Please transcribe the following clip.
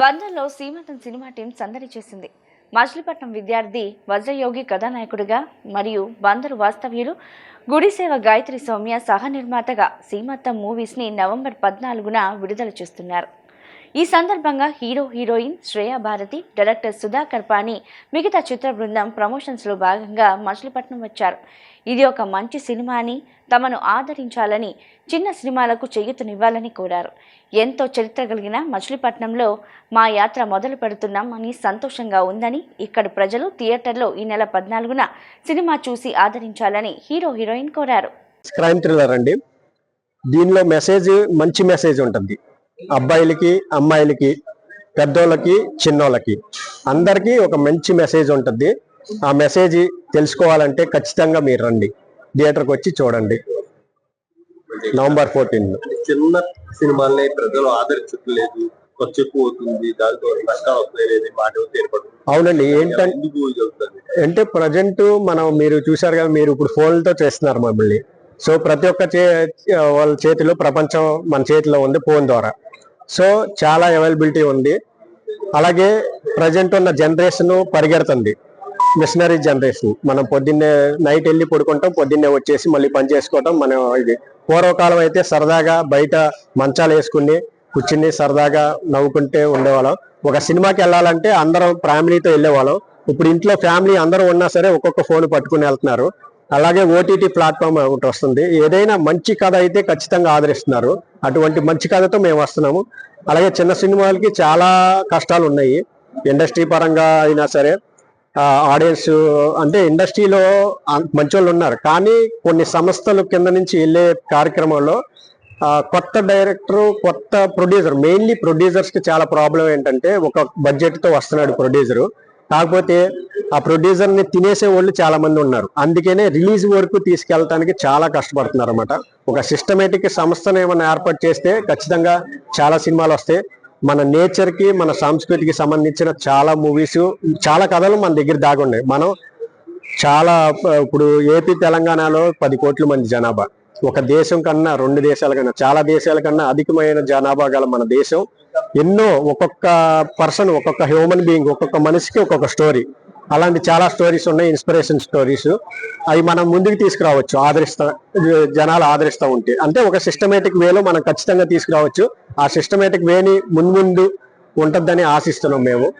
బందర్లో సీమంతం cinema team సందడి చేసింది. మచిలీపట్నం విద్యార్థి వజ్రయోగి కథానాయకుడిగా మరియు బందరు వాస్తవ్యులు గుడిసేవ గాయత్రి సౌమ్య సహ నిర్మాతగా సీమంతం మూవీస్ని నవంబర్ పద్నాలుగున విడుదల చేస్తున్నారు. ఈ సందర్భంగా hero heroine Shreya Bharati director Sudhakar Pani మిగతా చిత్ర బృందం ప్రమోషన్స్లో భాగంగా మచిలీపట్నం వచ్చారు. ఇది ఒక మంచి సినిమా అని తమను ఆదరించాలని చిన్న సినిమాలకు చేయుతనివ్వాలని కోరారు. ఎంతో చరిత్ర కలిగిన మచిలీపట్నంలో మా యాత్ర మొదలు పెడుతున్నాం అని సంతోషంగా ఉందని ఇక్కడి ప్రజలు థియేటర్లో ఈ నెల పద్నాలుగున సినిమా చూసి ఆదరించాలని హీరో హీరోయిన్ కోరారు. క్రైమ్ థ్రిల్లర్ అండి దీనిలో మెసేజ్ మంచి మెసేజ్ ఉంటుంది. అబ్బాయిలకి అమ్మాయిలకి పెద్దోళ్ళకి చిన్నోళ్ళకి అందరికీ ఒక మంచి మెసేజ్ ఉంటుంది. ఆ మెసేజ్ తెలుసుకోవాలంటే ఖచ్చితంగా మీరు రండి. థియేటర్కి వచ్చి చూడండి. నవంబర్ ఫోర్టీన్ చిన్న సినిమాల్ని ప్రజలు ఆదరించట్లేదు. ఖర్చు ఎక్కువ అవుతుంది దాంతో నష్టాలు వస్తున్నాయి అనేది మాట ఏర్పడుతుంది అవునండి ఏంటంటే అంటే ప్రజెంట్ మనం మీరు చూసారు కదా మీరు ఇప్పుడు ఫోన్లతో చేస్తున్నారు మమ్మల్ని. సో ప్రతి ఒక్క చే వాళ్ళ చేతిలో ప్రపంచం మన చేతిలో ఉంది ఫోన్ ద్వారా. సో చాలా అవైలబిలిటీ ఉంది. అలాగే ప్రజెంట్ ఉన్న జనరేషన్ పరిగెడుతుంది. మిషనరీ జనరేషన్ మనం పొద్దున్నే నైట్ వెళ్ళి పడుకుంటాం పొద్దున్నే వచ్చేసి మళ్ళీ పని చేసుకోవటం మనం ఇది. పూర్వకాలం అయితే సరదాగా బయట మంచాలు వేసుకుని కూర్చుని సరదాగా నవ్వుకుంటే ఉండేవాళ్ళం. ఒక సినిమాకి వెళ్ళాలంటే అందరం ఫ్యామిలీతో వెళ్ళేవాళ్ళం. ఇప్పుడు ఇంట్లో ఫ్యామిలీ అందరూ ఉన్నా సరే ఒక్కొక్క ఫోన్ పట్టుకుని వెళ్తున్నారు. అలాగే ఓటీటీ ప్లాట్ఫామ్ ఒకటి వస్తుంది. ఏదైనా మంచి కథ అయితే ఖచ్చితంగా ఆదరిస్తున్నారు. అటువంటి మంచి కథతో మేము వస్తున్నాము. అలాగే చిన్న సినిమాలకి చాలా కష్టాలు ఉన్నాయి. ఇండస్ట్రీ పరంగా అయినా సరే ఆడియన్స్ అంటే ఇండస్ట్రీలో మంచి వాళ్ళు ఉన్నారు. కానీ కొన్ని సంస్థలు కింద నుంచి వెళ్ళే కార్యక్రమంలో కొత్త డైరెక్టర్ కొత్త ప్రొడ్యూసర్ మెయిన్లీ ప్రొడ్యూసర్స్కి చాలా ప్రాబ్లం ఏంటంటే ఒక బడ్జెట్తో వస్తున్నాడు ప్రొడ్యూసర్. కాకపోతే ఆ ప్రొడ్యూసర్ని తినేసే వాళ్ళు చాలా మంది ఉన్నారు. అందుకనే రిలీజ్ వరకు తీసుకెళ్ళటానికి చాలా కష్టపడుతున్నారు అనమాట ఒక సిస్టమేటిక్ సంస్థను ఏమైనా ఏర్పాటు చేస్తే ఖచ్చితంగా చాలా సినిమాలు వస్తాయి. మన నేచర్కి మన సంస్కృతికి సంబంధించిన చాలా మూవీస్ చాలా కథలు మన దగ్గర దాగున్నాయి మనం చాలా ఇప్పుడు ఏపీ తెలంగాణలో పది కోట్ల మంది జనాభా. ఒక దేశం కన్నా రెండు దేశాల కన్నా చాలా దేశాల కన్నా అధికమైన జనాభా గల మన దేశం ఎన్నో ఒక్కొక్క పర్సన్ ఒక్కొక్క హ్యూమన్ బీయింగ్ ఒక్కొక్క మనిషికి ఒక్కొక్క స్టోరీ. అలాంటి చాలా స్టోరీస్ ఉన్నాయి ఇన్స్పిరేషన్ స్టోరీస్. అవి మనం ముందుకు తీసుకురావచ్చు ఆదరిస్తా జనాలు ఆదరిస్తూ ఉంటే. అంటే ఒక సిస్టమేటిక్ వేలో మనం ఖచ్చితంగా తీసుకురావచ్చు. ఆ సిస్టమేటిక్ వేని ముందు ముందు ఉంటుందని ఆశిస్తున్నాం మేము.